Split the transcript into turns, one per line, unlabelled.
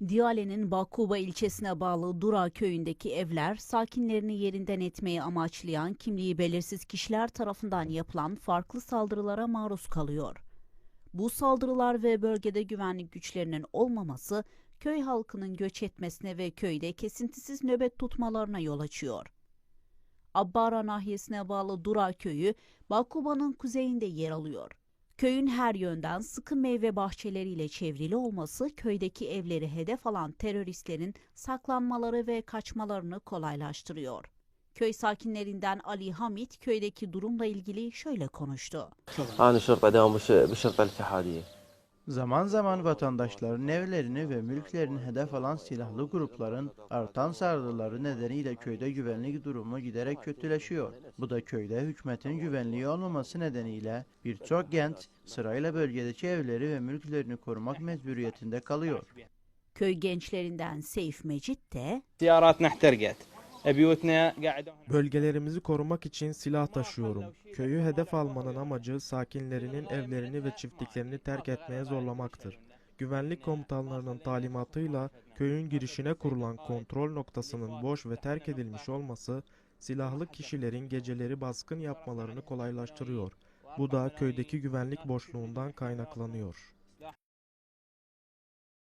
Diyale'nin Bakuba ilçesine bağlı Dura köyündeki evler sakinlerini yerinden etmeyi amaçlayan kimliği belirsiz kişiler tarafından yapılan farklı saldırılara maruz kalıyor. Bu saldırılar ve bölgede güvenlik güçlerinin olmaması köy halkının göç etmesine ve köyde kesintisiz nöbet tutmalarına yol açıyor. Abbara nahiyesine bağlı Dura köyü Bakuba'nın kuzeyinde yer alıyor. Köyün her yönden sıkı meyve bahçeleriyle çevrili olması köydeki evleri hedef alan teröristlerin saklanmaları ve kaçmalarını kolaylaştırıyor. Köy sakinlerinden Ali Hamit köydeki durumla ilgili şöyle konuştu.
Zaman zaman vatandaşların evlerini ve mülklerini hedef alan silahlı grupların artan saldırıları nedeniyle köyde güvenlik durumu giderek kötüleşiyor. Bu da köyde hükümetin güvenliği olmaması nedeniyle birçok genç sırayla bölgedeki evleri ve mülklerini korumak mecburiyetinde kalıyor.
Köy gençlerinden Seyf Mecit de...
Ziyarat nehterget.
Bölgelerimizi korumak için silah taşıyorum. Köyü hedef almanın amacı sakinlerinin evlerini ve çiftliklerini terk etmeye zorlamaktır. Güvenlik komutanlarının talimatıyla köyün girişine kurulan kontrol noktasının boş ve terk edilmiş olması silahlı kişilerin geceleri baskın yapmalarını kolaylaştırıyor. Bu da köydeki güvenlik boşluğundan kaynaklanıyor.